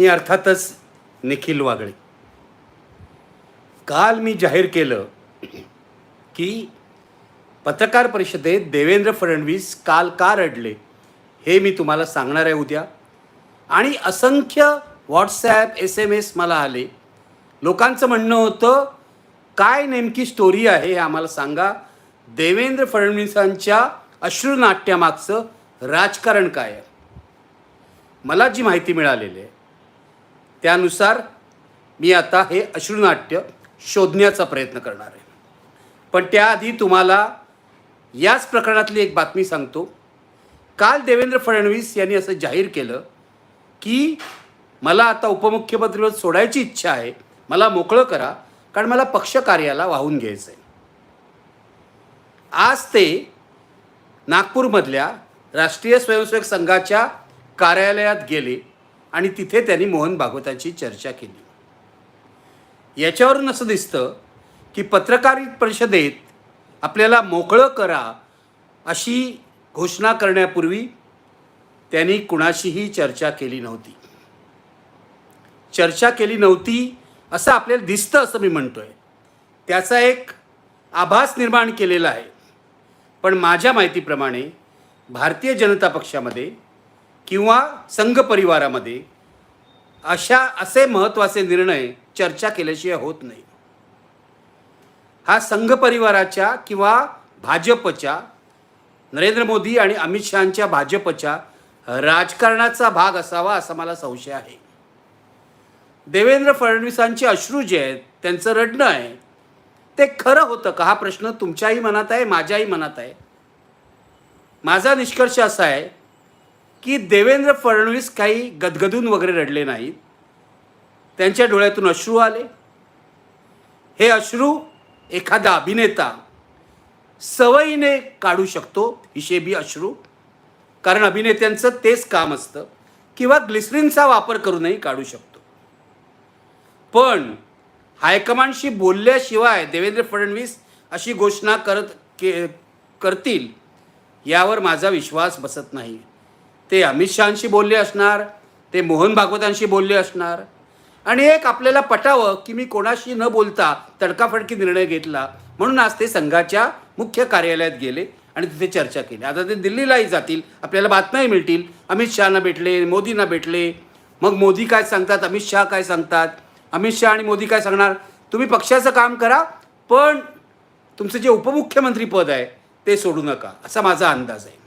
मी अर्थातच निखिल वागळे. काल मी जाहीर केलं की पत्रकार परिषदेत देवेंद्र फडणवीस काल का रडले हे मी तुम्हाला सांगणार आहे उद्या. आणि असंख्य व्हॉट्सॲप एस एम एस मला आले. लोकांचं म्हणणं होतं काय नेमकी स्टोरी आहे हे आम्हाला सांगा. देवेंद्र फडणवीसांच्या अश्रुनाट्यामागचं राजकारण काय आहे? मला जी माहिती मिळालेली आहे त्यानुसार मी आता हे अश्रुनाट्य शोधण्याचा प्रयत्न करणार आहे. पण त्याआधी तुम्हाला याच प्रकरणातली एक बातमी सांगतो. काल देवेंद्र फडणवीस यांनी असं जाहीर केलं की मला आता उपमुख्यमंत्रीपद सोडायची इच्छा आहे. मला मोकळं करा कारण मला पक्ष कार्याला वाहून घ्यायचं आहे आज ते नागपूरमधल्या राष्ट्रीय स्वयंसेवक संघाच्या कार्यालयात गेले. आणि तिथे त्यांनी मोहन भागवतांची चर्चा केली. याच्यावरून असं दिसतं की पत्रकार परिषदेत आपल्याला मोकळं करा अशी घोषणा करण्यापूर्वी त्यांनी कुणाशीही चर्चा केली नव्हती. चर्चा केली नव्हती असं आपल्याला दिसतं असं मी म्हणतोय. त्याचा एक आभास निर्माण केलेला आहे. पण माझ्या माहितीप्रमाणे भारतीय जनता पक्षामध्ये किंवा संघ परिवारामध्ये अशा असे महत्त्वाचे निर्णय चर्चा केल्याशिवाय होत नाही. हा संघ परिवाराच्या किंवा भाजपच्या नरेंद्र मोदी आणि अमित शहाच्या भाजपच्या राजकारणाचा भाग असावा असा मला संशय आहे. देवेंद्र फडणवीसांचे अश्रू जे आहेत त्यांचं रडणं आहे ते खरं होतं का? हा प्रश्न तुमच्याही मनात आहे माझ्याही मनात आहे. माझा निष्कर्ष असा आहे की देवेंद्र फडणवीस काही गदगदून वगैरे रडले नाहीत. त्यांच्या डोळ्यातून अश्रू आले. हे अश्रू एखादा अभिनेता सवयीने काढू शकतो हिशेबी अश्रू. कारण अभिनेत्यांचं तेच काम असतं. किंवा ग्लिसरीनचा वापर करूनही काढू शकतो. पण हायकमांडशी बोलल्याशिवाय देवेंद्र फडणवीस अशी घोषणा करत के करतील यावर माझा विश्वास बसत नाही. ते अमित शहाशी बोलले असणार ते मोहन भागवतांशी बोलले असणार. आणि एक आपल्याला पटावं की मी कोणाशी न बोलता तडकाफडकी निर्णय घेतला. म्हणून आज ते संघाच्या मुख्य कार्यालयात गेले आणि तिथे चर्चा केली. आता ते दिल्लीलाही जातील आपल्याला बातम्याही मिळतील. अमित शहाना भेटले मोदींना भेटले. मग मोदी काय सांगतात अमित शहा काय सांगतात? अमित शहा आणि मोदी काय सांगणार? तुम्ही पक्षाचं काम करा पण तुमचं जे उपमुख्यमंत्री पद आहे ते सोडू नका. असा माझा अंदाज आहे.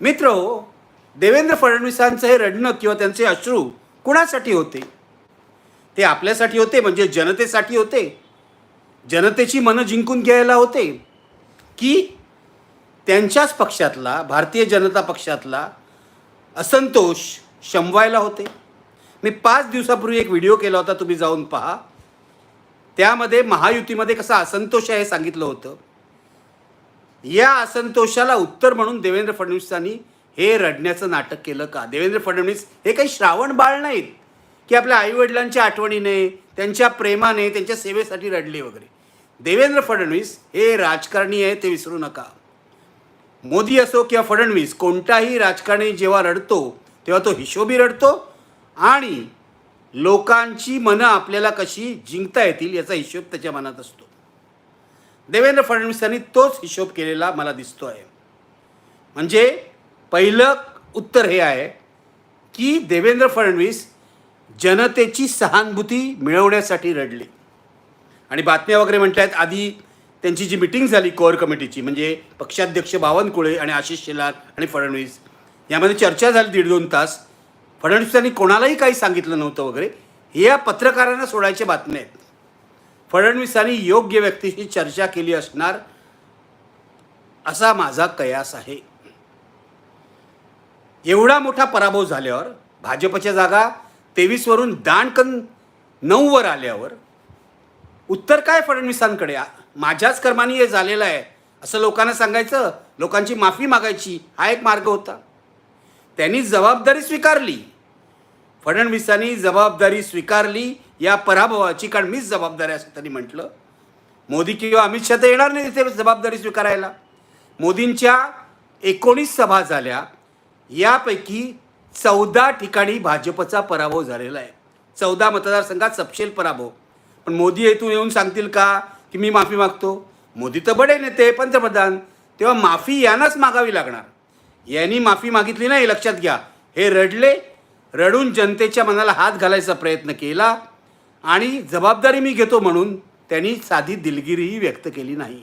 मित्र हो, देवेंद्र फडणवीसांचं हे रडणं किंवा त्यांचे अश्रू कुणासाठी होते? ते आपल्यासाठी होते म्हणजे जनतेसाठी होते? जनतेची मनं जिंकून घ्यायला होते? की त्यांच्याच पक्षातला भारतीय जनता पक्षातला असंतोष शमवायला होते? मी पाच दिवसापूर्वी एक व्हिडिओ केला होता तुम्ही जाऊन पहा. त्यामध्ये महायुतीमध्ये कसा असंतोष आहे हे सांगितलं होतं. या असंतोषाला उत्तर म्हणून देवेंद्र फडणवीसांनी हे रडण्याचं नाटक केलं का? देवेंद्र फडणवीस हे काही श्रावण बाळ नाहीत की आपल्या आईवडिलांच्या आठवणीने त्यांच्या प्रेमाने त्यांच्या सेवेसाठी रडले वगैरे. देवेंद्र फडणवीस हे राजकारणी आहे ते विसरू नका. मोदी असो किंवा फडणवीस कोणताही राजकारणी जेव्हा रडतो तेव्हा तो हिशोबी रडतो आणि लोकांची मनं आपल्याला कशी जिंकता येतील याचा हिशोब त्याच्या मनात असतो. देवेंद्र फडणवीसांनी तोच हिशोब केलेला मला दिसतो आहे म्हणजे पहिलं उत्तर हे आहे की देवेंद्र फडणवीस जनतेची सहानुभूती मिळवण्यासाठी रडले. आणि बातम्या वगैरे म्हटल्या आहेत आधी त्यांची जी मिटिंग झाली कोअर कमिटीची म्हणजे पक्षाध्यक्ष बावनकुळे आणि आशिष शेलार आणि फडणवीस यामध्ये चर्चा झाली दीड दोन तास. फडणवीसांनी कोणालाही काही सांगितलं नव्हतं वगैरे. हे या पत्रकारांना सोडायच्या बातम्या आहेत. फडणवीसांनी योग्य व्यक्तीशी चर्चा केली असणार असा माझा कयास आहे. एवढा मोठा पराभव झाल्यावर भाजपच्या जागा तेवीसवरून दाणकन नऊवर आल्यावर उत्तर काय फडणवीसांकडे? माझ्याच कर्माने हे झालेलं आहे. असं लोकांना सांगायचं लोकांची माफी मागायची हा एक मार्ग होता. त्यांनी जबाबदारी स्वीकारली. फडणवीसांनी जबाबदारी स्वीकारली या पराभवाची कारण मीच जबाबदारी असं त्यांनी म्हटलं. मोदी किंवा अमित शहा तर येणार नाही तिथे जबाबदारी स्वीकारायला. मोदींच्या एकोणीस सभा झाल्या यापैकी चौदा ठिकाणी भाजपचा पराभव झालेला आहे. चौदा मतदारसंघात सपशेल पराभव. पण मोदी येथून येऊन सांगतील का की मी माफी मागतो? मोदी तर बडे नेते पंतप्रधान. तेव्हा माफी यांनाच मागावी लागणार. यांनी माफी मागितली नाही लक्षात घ्या. हे रडले रडून जनतेच्या मनाला हात घालायचा प्रयत्न केला. आणि जबाबदारी मी घेतो म्हणून त्यांनी साधी दिलगिरीही व्यक्त केली नाही.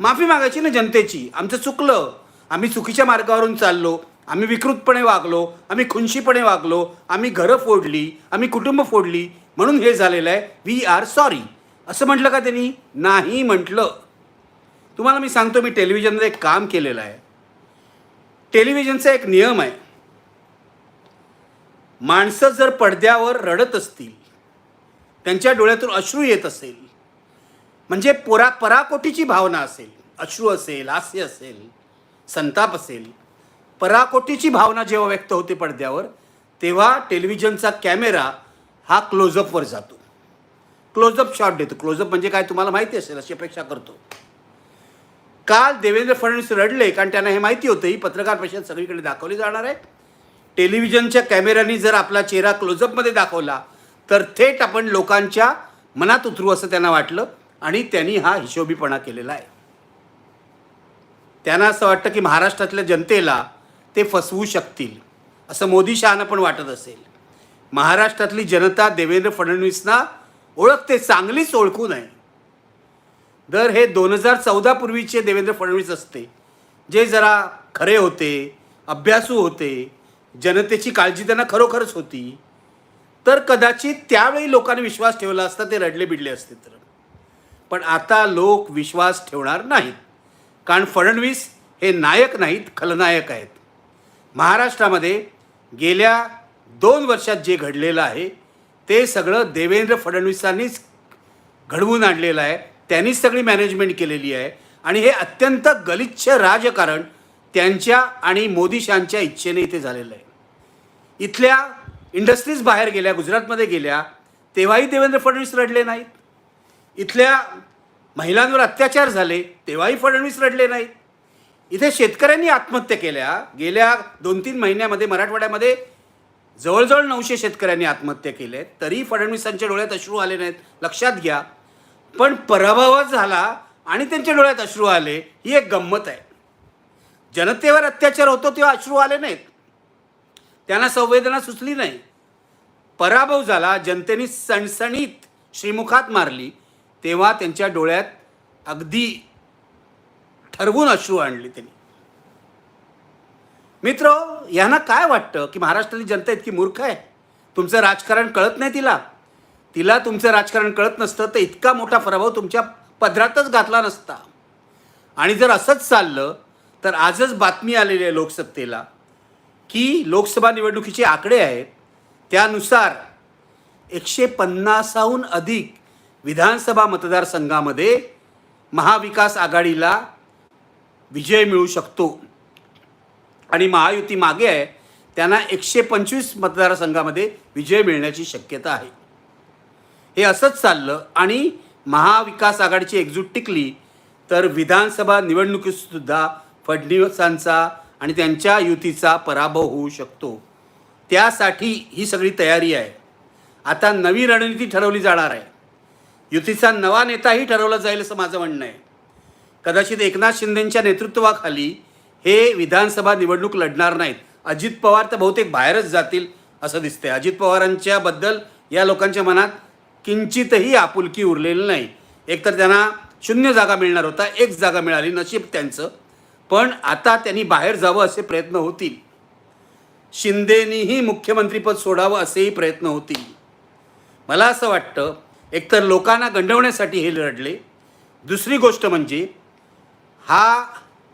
माफी मागायची ना जनतेची. आमचं चुकलं. आम्ही चुकीच्या मार्गावरून चाललो. आम्ही विकृतपणे वागलो. आम्ही खुनशीपणे वागलो. आम्ही घरं फोडली. आम्ही कुटुंब फोडली. म्हणून हे झालेलं आहे. वी आर सॉरी असं म्हटलं का त्यांनी? नाही म्हटलं. तुम्हाला मी सांगतो मी टेलिव्हिजनवर एक काम केलेलं आहे. टेलिव्हिजनचा एक नियम आहे. माणसं जर पडद्यावर रडत असतील त्यांच्या डोळ्यातून अश्रू येत असेल. म्हणजे पुरा पराकोटीची भावना असेल. अश्रू असेल हास्य असेल संताप असेल. पराकोटीची भावना जेव्हा व्यक्त होते पडद्यावर तेव्हा टेलिव्हिजनचा कॅमेरा हा क्लोजअपवर जातो. क्लोजअप शॉट देतो. क्लोजअप म्हणजे काय तुम्हाला माहिती असेल अशी अपेक्षा करतो. काल देवेंद्र फडणवीस रडले कारण त्यांना हे माहिती होतं ही पत्रकार परिषद सगळीकडे दाखवली जाणार आहे. टेलिव्हिजनच्या कॅमेऱ्यानी जर आपला चेहरा क्लोजअपमध्ये दाखवला तर थेट आपण लोकांच्या मनात उतरू असं त्यांना वाटलं आणि त्यांनी हा हिशोबीपणा केलेला आहे. त्यांना असं वाटतं की महाराष्ट्रातल्या जनतेला ते फसवू शकतील असं मोदी शहानं पण वाटत असेल. महाराष्ट्रातली जनता देवेंद्र फडणवीसना ओळखते चांगलीच ओळखू नये. दर हे दोन हजार चौदापूर्वीचे देवेंद्र फडणवीस असते जे जरा खरे होते अभ्यासू होते जनतेची काळजी त्यांना खरोखरच होती. तर कदाचित त्यावेळी लोकांनी विश्वास ठेवला असता ते रडले बिडले असते तर. पण आता लोक विश्वास ठेवणार नाहीत. कारण फडणवीस हे नायक नाहीत खलनायक आहेत. महाराष्ट्रामध्ये गेल्या दोन वर्षात जे घडलेलं आहे ते सगळं देवेंद्र फडणवीसांनीच घडवून आणलेलं आहे. त्यांनीच सगळी मॅनेजमेंट केलेली आहे. आणि हे अत्यंत गलिच्छ राजकारण त्यांच्या आणि मोदीशांच्या इच्छेने इथे झालेलं आहे. इथल्या इंडस्ट्रीज बाहेर गेल्या गुजरातमध्ये गेल्या तेव्हाही देवेंद्र फडणवीस रडले नाहीत. इथल्या महिलांवर अत्याचार झाले तेव्हाही फडणवीस रडले नाहीत. इथे शेतकऱ्यांनी आत्महत्या केल्या. गेल्या दोन तीन महिन्यामध्ये मराठवाड्यामध्ये जवळजवळ नऊशे शेतकऱ्यांनी आत्महत्या केल्या तरी फडणवीसांच्या डोळ्यात अश्रू आले नाहीत. लक्षात घ्या. पण पराभवच झाला आणि त्यांच्या डोळ्यात अश्रू आले ही एक गंमत आहे. जनतेवर अत्याचार होतो तेव्हा अश्रू आले नाहीत. त्यांना संवेदना सुचली नाही. पराभव झाला जनतेने सणसणीत श्रीमुखात मारली तेव्हा त्यांच्या डोळ्यात अगदी ठरवून अश्रू आणली त्यांनी. मित्र यांना काय वाटतं की महाराष्ट्रातली जनता इतकी मूर्ख आहे? तुमचं राजकारण कळत नाही तिला? तिला तुमचं राजकारण कळत नसतं तर इतका मोठा पराभव तुमच्या पदरातच घातला नसता. आणि जर असंच चाललं तर आजच बातमी आलेली आहे लोकसत्तेला. की लोकसभा निवडणुकीचे आकडे आहेत त्यानुसार एकशे पन्नासाहून अधिक विधानसभा मतदारसंघामध्ये महाविकास आघाडीला विजय मिळू शकतो. आणि महायुती मागे आहे त्यांना एकशे पंचवीस मतदारसंघामध्ये विजय मिळण्याची शक्यता आहे. हे असंच चाललं आणि महाविकास आघाडीची एकजूट टिकली तर विधानसभा निवडणुकीतसुद्धा फडणवीसांचा आणि त्यांच्या युतीचा पराभव होऊ शकतो. त्यासाठी ही सगळी तयारी आहे. आता नवी रणनीती ठरवली जाणार आहे. युतीचा नवा नेताही ठरवला जाईल असं माझं म्हणणं आहे. कदाचित एकनाथ शिंदेंच्या नेतृत्वाखाली हे विधानसभा निवडणूक लढणार नाहीत. अजित पवार तर बहुतेक बाहेरच जातील असं दिसतंय. अजित पवारांच्या बद्दल या लोकांच्या मनात किंचितही आपुलकी उरलेली नाही. एकतर त्यांना शून्य जागा मिळणार होता एक जागा मिळाली नशीब त्यांचं. पण आता त्यांनी बाहेर जावं असे प्रयत्न होतील. शिंदेनीही मुख्यमंत्रीपद सोडावं असेही प्रयत्न होतील. मला असं वाटतं एकतर लोकांना गंडवण्यासाठी हे लढले. दुसरी गोष्ट म्हणजे हा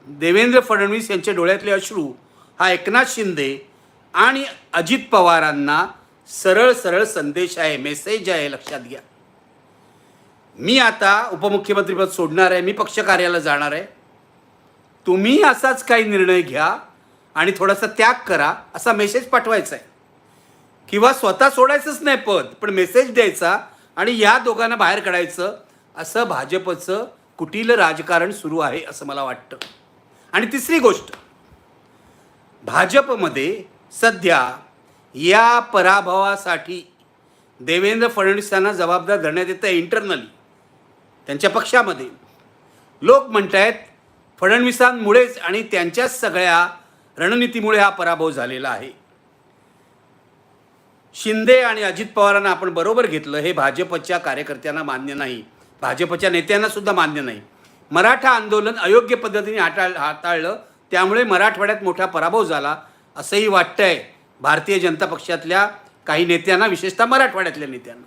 देवेंद्र फडणवीस यांच्या डोळ्यातले अश्रू हा एकनाथ शिंदे आणि अजित पवारांना सरळ सरळ संदेश आहे मेसेज आहे लक्षात घ्या. मी आता उपमुख्यमंत्रीपद सोडणार आहे मी पक्ष कार्याला जाणार आहे. तुम्ही असाच काही निर्णय घ्या आणि थोडासा त्याग करा असा मेसेज पाठवायचा आहे. किंवा स्वतः सोडायचंच नाही पद पण मेसेज द्यायचा आणि या दोघांना बाहेर काढायचं असं भाजपचं कुटील राजकारण सुरू आहे असं मला वाटतं. आणि तिसरी गोष्ट भाजपमध्ये सध्या या पराभवासाठी देवेंद्र फडणवीसांना जबाबदार धरण्यात येतं इंटरनली त्यांच्या पक्षामध्ये. लोक म्हणत आहेत फडणवीसांमुळेच आणि त्यांच्याच सगळ्या रणनीतीमुळे हा पराभव झालेला आहे. शिंदे आणि अजित पवारांना आपण बरोबर घेतलं हे भाजपच्या कार्यकर्त्यांना मान्य नाही. भाजपच्या नेत्यांना सुद्धा मान्य नाही. मराठा आंदोलन अयोग्य पद्धतीने हाताळ हाताळलं त्यामुळे मराठवाड्यात मोठा पराभव झाला असंही वाटतंय भारतीय जनता पक्षातल्या काही नेत्यांना विशेषतः मराठवाड्यातल्या नेत्यांना.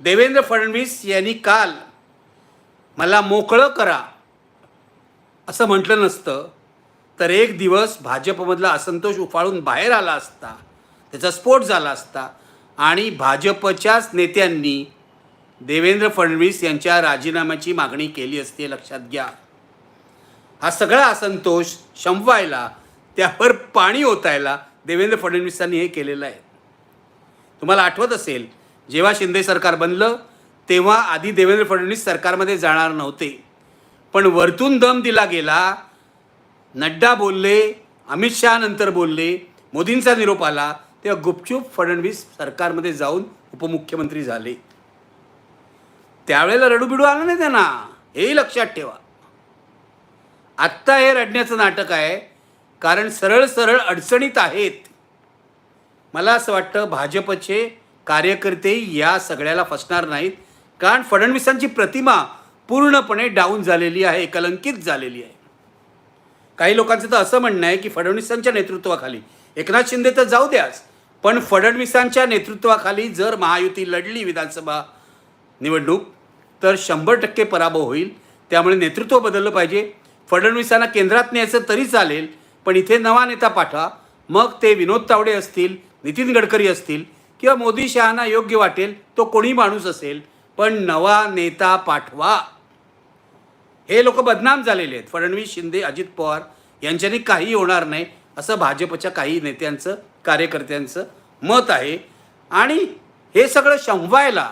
देवेंद्र फडणवीस यांनी काल मला मोकळं करा असं म्हटलं नसतं. तर एक दिवस भाजपमधला असंतोष उफाळून बाहेर आला असता. त्याचा स्फोट झाला असता. आणि भाजपच्याच नेत्यांनी देवेंद्र फडणवीस यांच्या राजीनाम्याची मागणी केली असती लक्षात घ्या. हा सगळा असंतोष शमवायला त्यावर पाणी ओतायला देवेंद्र फडणवीसांनी हे केलेलं आहे. तुम्हाला आठवत असेल जेव्हा शिंदे सरकार बनलं तेव्हा आधी देवेंद्र फडणवीस सरकारमध्ये जाणार नव्हते. पण वरतून दम दिला गेला. नड्डा बोलले अमित शहानंतर बोलले मोदींचा निरोप आला. तेव्हा गुपचूप फडणवीस सरकारमध्ये जाऊन उपमुख्यमंत्री झाले. त्यावेळेला रडूबिडू आलं नाही त्यांना. हेही लक्षात ठेवा. आत्ता हे रडण्याचं नाटक आहे कारण सरळ सरळ अडचणीत आहेत. मला असं वाटतं भाजपचे कार्यकर्ते या सगळ्याला फसणार नाहीत. कारण फडणवीसांची प्रतिमा पूर्णपणे डाऊन झालेली आहे कलंकित झालेली आहे. काही लोकांचं तर असं म्हणणं आहे की फडणवीसांच्या नेतृत्वाखाली एकनाथ शिंदे तर जाऊ द्याच पण फडणवीसांच्या नेतृत्वाखाली जर महायुती लढली विधानसभा निवडणूक तर शंभर टक्के पराभव होईल. त्यामुळे नेतृत्व बदललं पाहिजे. फडणवीसांना केंद्रात न्यायचं तरी चालेल पण इथे नवा नेता पाठवा. मग ते विनोद तावडे असतील नितीन गडकरी असतील किंवा मोदी शहाना योग्य वाटेल तो कोणी माणूस असेल पण नवा नेता पाठवा. हे लोक बदनाम झालेले आहेत. फडणवीस शिंदे अजित पवार यांच्यानी काही होणार नाही असं भाजपच्या काही नेत्यांचं कार्यकर्त्यांचं मत आहे. आणि हे सगळं शंवायला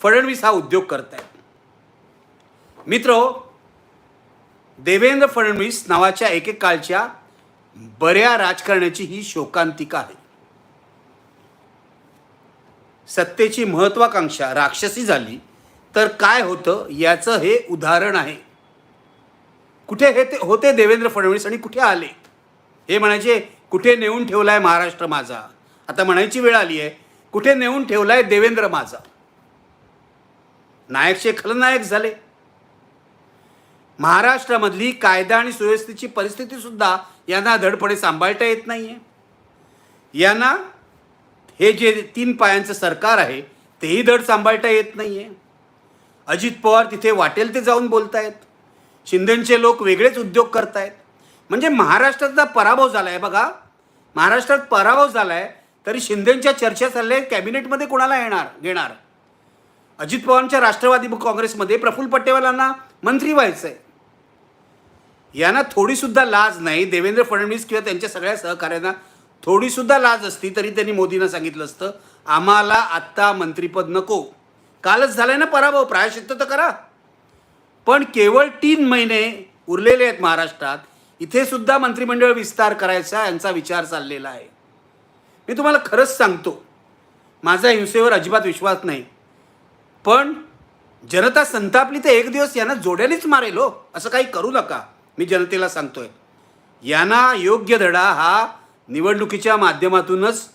फडणवीस हा उद्योग करत आहेत मित्र देवेंद्र फडणवीस नावाच्या एकेकाळच्या बऱ्या राजकारण्याची ही शोकांतिका आहे. सत्तेची महत्वाकांक्षा राक्षसी झाली तर काय होतं याचं हे उदाहरण आहे. कुठे हे ते होते देवेंद्र फडणवीस आणि कुठे आले? हे म्हणायचे कुठे नेऊन ठेवलाय महाराष्ट्र माझा? आता म्हणायची वेळ आली आहे कुठे नेऊन ठेवलाय देवेंद्र माझा? नायकचे खलनायक झाले. महाराष्ट्रामधली कायदा आणि सुव्यवस्थेची परिस्थिती सुद्धा यांना धडपडे सांभाळता येत नाहीये. यांना हे जे तीन पायांचं सरकार आहे तेही धड सांभाळता येत नाहीये. अजित पवार तिथे वाटेल ते जाऊन बोलतायत. शिंदेचे लोक वेगळेच उद्योग करतायत. म्हणजे महाराष्ट्राचा पराभव झाला आहे बघा. महाराष्ट्रात पराभव झाला आहे तरी शिंदेच्या चर्चा चालल्या आहेत कॅबिनेटमध्ये कोणाला येणार घेणार? अजित पवारांच्या राष्ट्रवादी काँग्रेसमध्ये प्रफुल्ल पटेवालांना मंत्री व्हायचं आहे यांना थोडीसुद्धा लाज नाही देवेंद्र फडणवीस किंवा त्यांच्या सगळ्या सहकाऱ्यांना थोडीसुद्धा लाज असती तरी त्यांनी मोदींना सांगितलं असतं आम्हाला आत्ता मंत्रीपद नको. कालच झालंय ना पराभव प्रायश्चित्त तर करा. पण केवळ तीन महिने उरलेले आहेत महाराष्ट्रात. इथे सुद्धा मंत्रिमंडळ विस्तार करायचा यांचा विचार चाललेला आहे. मी तुम्हाला खरंच सांगतो माझा हिंसेवर अजिबात विश्वास नाही. पण जनता संतापली तर एक दिवस यांना जोड्यानेच मारेल हो असं काही करू नका मी जनतेला सांगतोय. यांना योग्य धडा हा निवडणुकीच्या माध्यमातूनच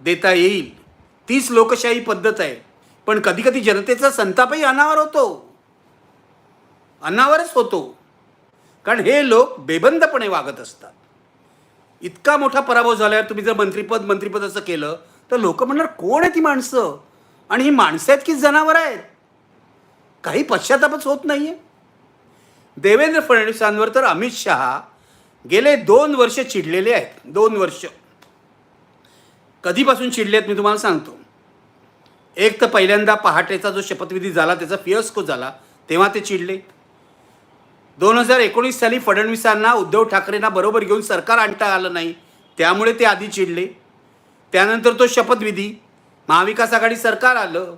देता येईल. तीच लोकशाही पद्धत आहे. पण कधी कधी जनतेचा संतापही अनावर होतो. अन्नावरच होतो. कारण हे लोक बेबंदपणे वागत असतात. इतका मोठा पराभव झाल्यावर तुम्ही जर मंत्रीपद मंत्रीपद असं केलं तर लोक म्हणणार कोण आहे ती माणसं? आणि ही माणसं आहेत की जनावर आहेत? काही पश्चातापच होत नाही आहे देवेंद्र फडणवीसांवर तर अमित शहा गेले दोन वर्ष चिडलेले आहेत. दोन वर्ष. कधीपासून चिडले आहेत मी तुम्हाला सांगतो. एक तर पहिल्यांदा पहाटेचा जो शपथविधी झाला त्याचा फियस्को झाला तेव्हा ते चिडले. दोन हजार एकोणीस साली फडणवीसांना उद्धव ठाकरेंना बरोबर घेऊन सरकार आणता आलं नाही. त्यामुळे ते आधी चिडले. त्यानंतर तो शपथविधी महाविकास आघाडी सरकार आलं.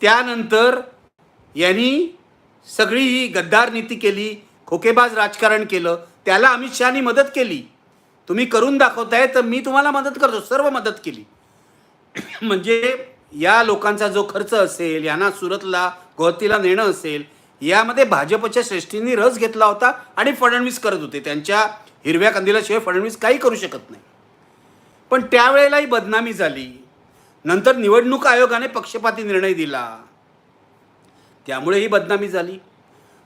त्यानंतर यांनी सगळी ही गद्दार नीती केली खोकेबाज राजकारण केलं. त्याला अमित शहानी मदत केली. तुम्ही करून दाखवताय तर मी तुम्हाला मदत करतो सर्व मदत केली. म्हणजे या लोकांचा जो खर्च असेल यांना सुरतला गोहतीला नेणं असेल यामध्ये भाजपच्या श्रेष्ठींनी रस घेतला होता आणि फडणवीस करत होते. त्यांच्या हिरव्या कंदिलाशिवाय फडणवीस काही करू शकत नाही. पण त्यावेळेलाही बदनामी झाली. नंतर निवडणूक आयोगाने पक्षपाती निर्णय दिला. त्यामुळे ही बदनामी झाली.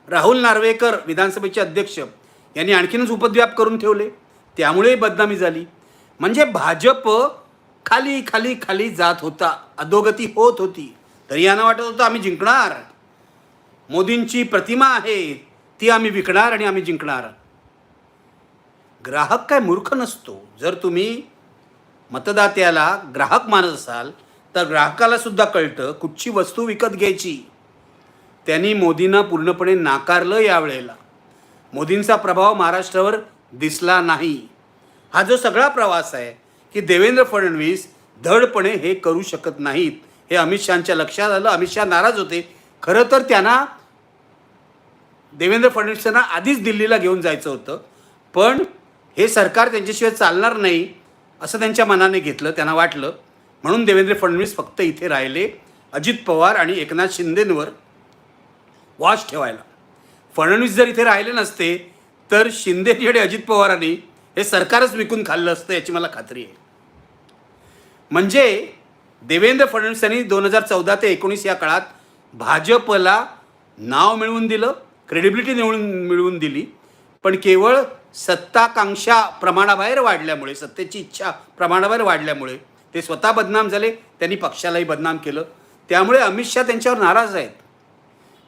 राहुल नार्वेकर विधानसभेचे अध्यक्ष यांनी आणखीनच उपद्व्याप करून ठेवले. त्यामुळेही बदनामी झाली. म्हणजे भाजप खाली खाली खाली जात होता. अधोगती होत होती. तरी यांना वाटत होतं आम्ही जिंकणार. मोदींची प्रतिमा आहे ती आम्ही विकणार आणि आम्ही जिंकणार. ग्राहक काय मूर्ख नसतो. जर तुम्ही मतदात्याला ग्राहक मानत असाल तर ग्राहकाला सुद्धा कळतं कुठची वस्तू विकत घ्यायची. त्यांनी मोदींना पूर्णपणे नाकारलं यावेळेला. मोदींचा प्रभाव महाराष्ट्रावर दिसला नाही. हा जो सगळा प्रवास आहे की देवेंद्र फडणवीस धडपणे हे करू शकत नाहीत हे अमित शहाच्या लक्षात आलं. अमित शहा नाराज होते. खरं तर त्यांना देवेंद्र फडणवीसांना आधीच दिल्लीला घेऊन जायचं होतं. पण हे सरकार त्यांच्याशिवाय चालणार नाही असं त्यांच्या मनाने घेतलं त्यांना वाटलं. म्हणून देवेंद्र फडणवीस फक्त इथे राहिले अजित पवार आणि एकनाथ शिंदेंवर वॉच ठेवायला. फडणवीस जर इथे राहिले नसते तर शिंदेनी आणि अजित पवारांनी हे सरकारच विकून खाल्लं असतं याची मला खात्री आहे. म्हणजे देवेंद्र फडणवीसांनी दोन हजार चौदा ते एकोणीस या काळात भाजपला नाव मिळवून दिलं क्रेडिबिलिटी निवडून मिळवून दिली पण केवळ सत्ताकांक्षा प्रमाणाबाहेर वाढल्यामुळे सत्तेची इच्छा प्रमाणाबाहेर वाढल्यामुळे ते स्वतः बदनाम झाले त्यांनी पक्षालाही बदनाम केलं. त्यामुळे अमित शहा त्यांच्यावर नाराज आहेत.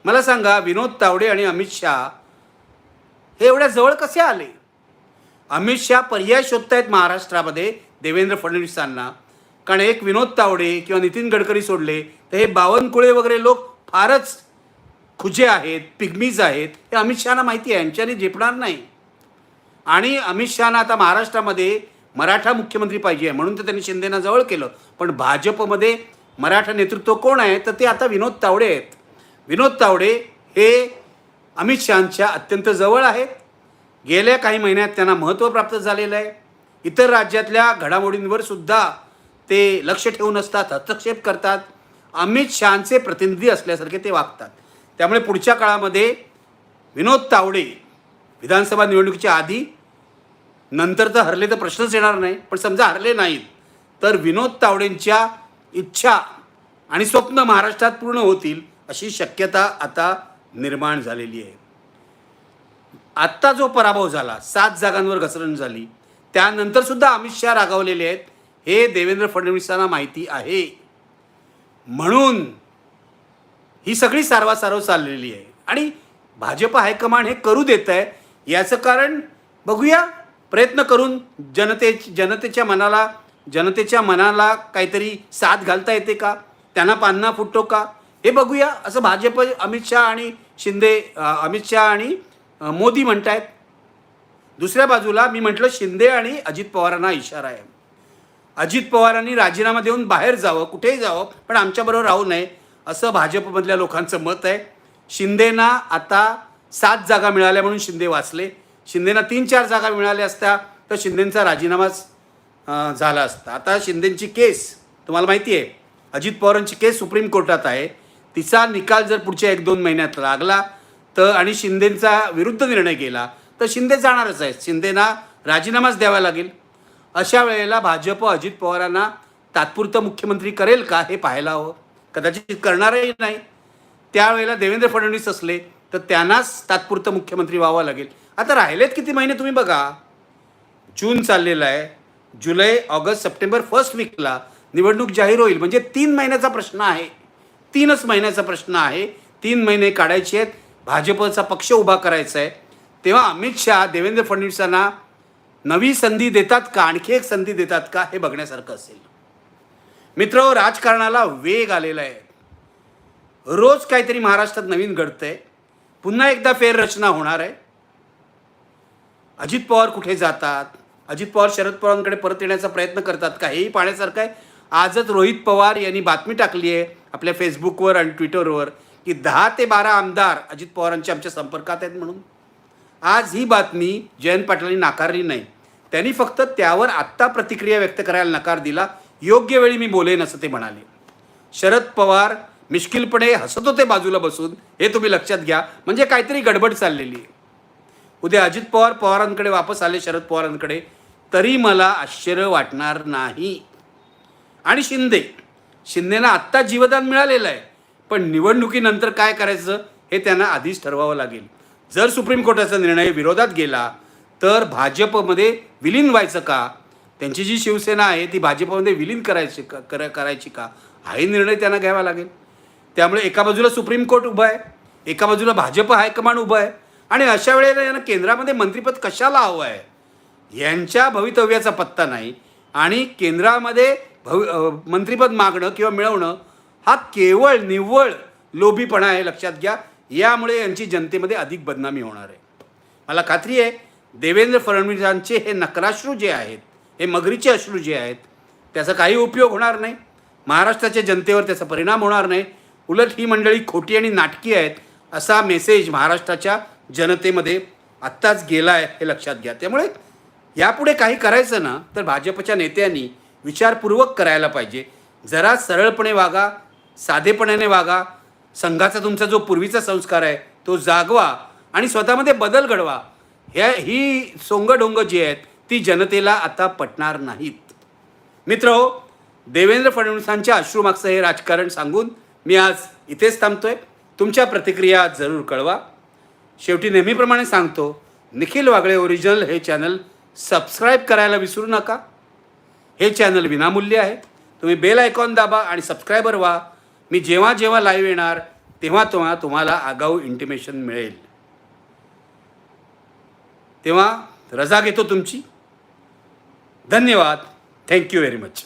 मला सांगा विनोद तावडे आणि अमित शहा हे एवढ्या जवळ कसे आले? अमित शहा पर्याय शोधतायत महाराष्ट्रामध्ये देवेंद्र फडणवीसांना. कारण एक विनोद तावडे किंवा नितीन गडकरी सोडले तर हे बावनकुळे वगैरे लोक फारच खुजे आहेत पिग्मीज आहेत हे अमित शहाना माहिती आहे यांच्याने झेपणार नाही. आणि अमित शहाना आता महाराष्ट्रामध्ये मराठा मुख्यमंत्री पाहिजे आहे म्हणून तर त्यांनी शिंदेना जवळ केलं. पण भाजपमध्ये मराठा नेतृत्व कोण आहे? तर ते आता विनोद तावडे आहेत. विनोद तावडे हे अमित शहांच्या अत्यंत जवळ आहेत. गेल्या काही महिन्यात त्यांना महत्त्व प्राप्त झालेलं आहे. इतर राज्यातल्या घडामोडींवर सुद्धा ते लक्ष ठेवून असतात हस्तक्षेप करतात. अमित शहांचे प्रतिनिधी असल्यासारखे ते वागतात. त्यामुळे पुढच्या काळामध्ये विनोद तावडे विधानसभा निवडणुकीच्या आधी नंतर तर हरले तर प्रश्नच येणार नाही पण समजा हरले नाहीत तर विनोद तावडेंच्या इच्छा आणि स्वप्न महाराष्ट्रात पूर्ण होतील अशी शक्यता आता निर्माण झालेली आहे. आत्ता जो पराभव झाला सात जागांवर घसरण झाली त्यानंतरसुद्धा अमित शहा रागावलेले आहेत हे देवेंद्र फडणवीसांना माहिती आहे. म्हणून ही सगळी सारवासारव चाललेली आहे. आणि भाजप हायकमांड हे करू देत आहे याचं कारण बघूया. प्रयत्न करून जनते जनतेच्या मनाला जनतेच्या मनाला काहीतरी साथ घालता येते का? त्यांना पान्हा फुटतो का? हे बघूया. असं भाजप अमित शहा आणि शिंदे अमित शहा आणि मोदी म्हणत आहेत दुसऱ्या बाजूला मी म्हटलं शिंदे आणि अजित पवारांना इशारा आहे. अजित पवारांनी राजीनामा देऊन बाहेर जावं कुठेही जावं पण आमच्याबरोबर राहू नये असं भाजपमधल्या लोकांचं मत आहे. शिंदेना आता सात जागा मिळाल्या म्हणून शिंदे वाचले. शिंदेना तीन चार जागा मिळाल्या असत्या तर शिंदेंचा राजीनामाच झाला असता. आता शिंदेंची केस तुम्हाला माहिती आहे अजित पवारांची केस सुप्रीम कोर्टात आहे. तिचा निकाल जर पुढच्या एक दोन महिन्यात लागला तर आणि शिंदेंचा विरुद्ध निर्णय गेला तर शिंदे जाणारच आहेत. शिंदेना राजीनामाच द्यावा लागेल. अशा वेळेला भाजप अजित पवारांना तात्पुरतं मुख्यमंत्री करेल का हे पाहायला हवं? कदाचित करणारही नाही. त्यावेळेला देवेंद्र फडणवीस असले तर त्यांनाच तात्पुरतं मुख्यमंत्री व्हावं लागेल. आता राहिलेत किती महिने तुम्ही बघा? जून चाललेला आहे. जुलै ऑगस्ट सप्टेंबर फर्स्ट वीकला निवडणूक जाहीर होईल. म्हणजे तीन महिन्याचा प्रश्न आहे. तीनच महिन्याचा प्रश्न आहे. तीन महिने काढायचे आहेत. भाजपचा पक्ष उभा करायचा आहे. तेव्हा अमित शहा देवेंद्र फडणवीसांना नवी संधी देतात का? आणखी एक संधी देतात का? हे बघण्यासारखं असेल. मित्र राजकारणाला वेग आलेला आहे. रोज काहीतरी महाराष्ट्रात नवीन घडतंय. पुन्हा एकदा फेररचना होणार आहे. अजित पवार कुठे जातात? अजित पवार शरद पवारांकडे परत येण्याचा प्रयत्न करतात का? हेही पाहण्यासारखं आहे. आजच रोहित पवार यांनी बातमी टाकली आहे आपल्या फेसबुकवर आणि ट्विटरवर की दहा ते बारा आमदार अजित पवारांच्या आमच्या संपर्कात आहेत म्हणून. आज ही बातमी जयंत पाटलांनी नाकारली नाही. त्यांनी फक्त त्यावर आत्ता प्रतिक्रिया व्यक्त करायला नकार दिला. योग्य वेळी मी बोलेन असं ते म्हणाले. शरद पवार मिश्किलपणे हसत होते बाजूला बसून. हे तुम्ही लक्षात घ्या. म्हणजे काहीतरी गडबड चाललेली आहे. उद्या अजित पवार पवारांकडे वापस आले शरद पवारांकडे. तरी मला आश्चर्य वाटणार नाही. आणि शिंदे. शिंदेना आत्ता जीवदान मिळालेलं आहे. पण निवडणुकीनंतर काय करायचं हे त्यांना आधीच ठरवावं लागेल. जर सुप्रीम कोर्टाचा निर्णय विरोधात गेला तर भाजपमध्ये विलीन व्हायचं का? त्यांची जी शिवसेना आहे ती भाजपमध्ये विलीन करायची का करा करायची का? हाही निर्णय त्यांना घ्यावा लागेल. त्यामुळे एका बाजूला सुप्रीम कोर्ट उभा आहे एका बाजूला भाजप हायकमांड उभं आहे आणि अशा वेळेला यांना केंद्रामध्ये मंत्रिपद कशाला हवं आहे? यांच्या भवितव्याचा पत्ता नाही आणि केंद्रामध्ये भवि मंत्रिपद मागणं किंवा मिळवणं हा केवळ निव्वळ लोभीपणा आहे लक्षात घ्या. यामुळे यांची जनतेमध्ये अधिक बदनामी होणार आहे. मला खात्री आहे देवेंद्र फडणवीसांचे हे नकराश्रू जे आहेत हे मगरीचे अश्रू जे आहेत त्याचा काही उपयोग होणार नाही. महाराष्ट्राच्या जनतेवर त्याचा परिणाम होणार नाही. उलट ही मंडळी खोटी आणि नाटकी आहेत असा मेसेज महाराष्ट्राच्या जनतेमध्ये आत्ताच गेला आहे हे लक्षात घ्या. त्यामुळे यापुढे काही करायचं ना तर भाजपच्या नेत्यांनी विचारपूर्वक करायला पाहिजे. जरा सरळपणे वागा साधेपणाने वागा. संघाचा तुमचा जो पूर्वीचा संस्कार आहे तो जागवा आणि स्वतःमध्ये बदल घडवा. ह्या ही सोंगडोंग जी आहेत ती जनतेला आता पटणार नाहीत. मित्र हो देवेंद्र फडणवीसांच्या अश्रूमागचं हे राजकारण सांगून मी आज इथेच थांबतोय. तुमच्या प्रतिक्रिया जरूर कळवा. शेवटी नेहमीप्रमाणे सांगतो निखिल वागळे ओरिजिनल हे चॅनल सबस्क्राईब करायला विसरू नका. हे चॅनल विनामूल्य आहे. तुम्ही बेल आयकॉन दाबा आणि सबस्क्रायबर व्हा. मी जेव्हा जेव्हा लाईव्ह येणार तेव्हा तेव्हा तुम्हाला आगाऊ इंटिमेशन मिळेल. तेव्हा रजा घेतो तुमची. धन्यवाद. Thank you very much